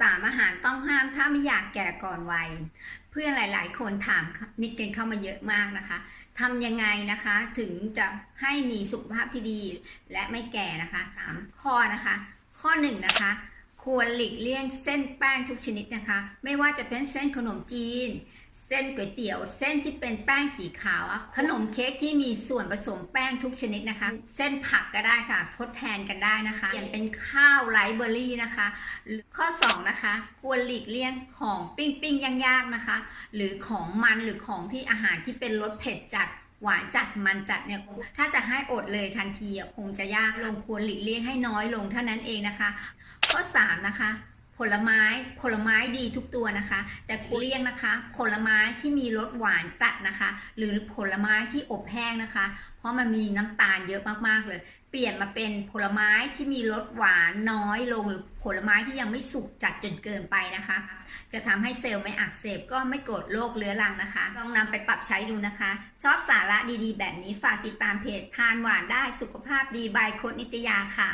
สามอาหารต้องห้ามถ้าไม่อยากแก่ก่อนวัย เพื่อนหลาย ๆ คนถามมิดกันเข้ามาเยอะมากนะคะทำยังไงนะคะถึงจะให้มีสุขภาพที่ดีและไม่แก่นะคะสามข้อนะคะ ข้อหนึ่งนะคะควรหลีกเลี่ยงเส้นแป้งทุกชนิดนะคะ ไม่ว่าจะเป็นเส้นขนมจีน เส้นก๋วยเตี๋ยว เส้นที่เป็นแป้งสีขาวอะขนมเค้กที่มีส่วนผสมแป้งทุกชนิดนะคะ เส้นผักก็ได้ค่ะ ทดแทนกันได้นะคะอย่างเป็นข้าวไรเบอร์รี่นะคะ ข้อ 2 นะคะ ควรหลีกเลี่ยงของปิ้งปิ้งย่างยากนะคะ หรือของมันหรือของที่อาหารที่เป็นรสเผ็ดจัดหวานจัดมันจัดเนี่ยถ้าจะให้อดเลยทันทีคงจะยากลงควรหลีกเลี่ยงให้น้อยลงเท่านั้นเองนะคะ ข้อ 3 นะคะ ผลไม้ผลไม้ดีทุกตัวนะคะ แต่ควรเลี่ยงนะคะ ผลไม้ที่มีรสหวานจัดนะคะ หรือผลไม้ที่อบแห้งนะคะ เพราะมันมีน้ำตาลเยอะมากๆเลย เปลี่ยนมาเป็นผลไม้ที่มีรสหวานน้อยลงหรือผลไม้ที่ยังไม่สุกจัดจนเกินไปนะคะ จะทำให้เซลล์ไม่อักเสบก็ไม่เกิดโรคเรื้อรังนะคะ ลองนำไปปรับใช้ดูนะคะ ชอบสาระดีๆ แบบนี้ฝากติดตามเพจทานหวานได้สุขภาพดีบายโคดนิตยาค่ะ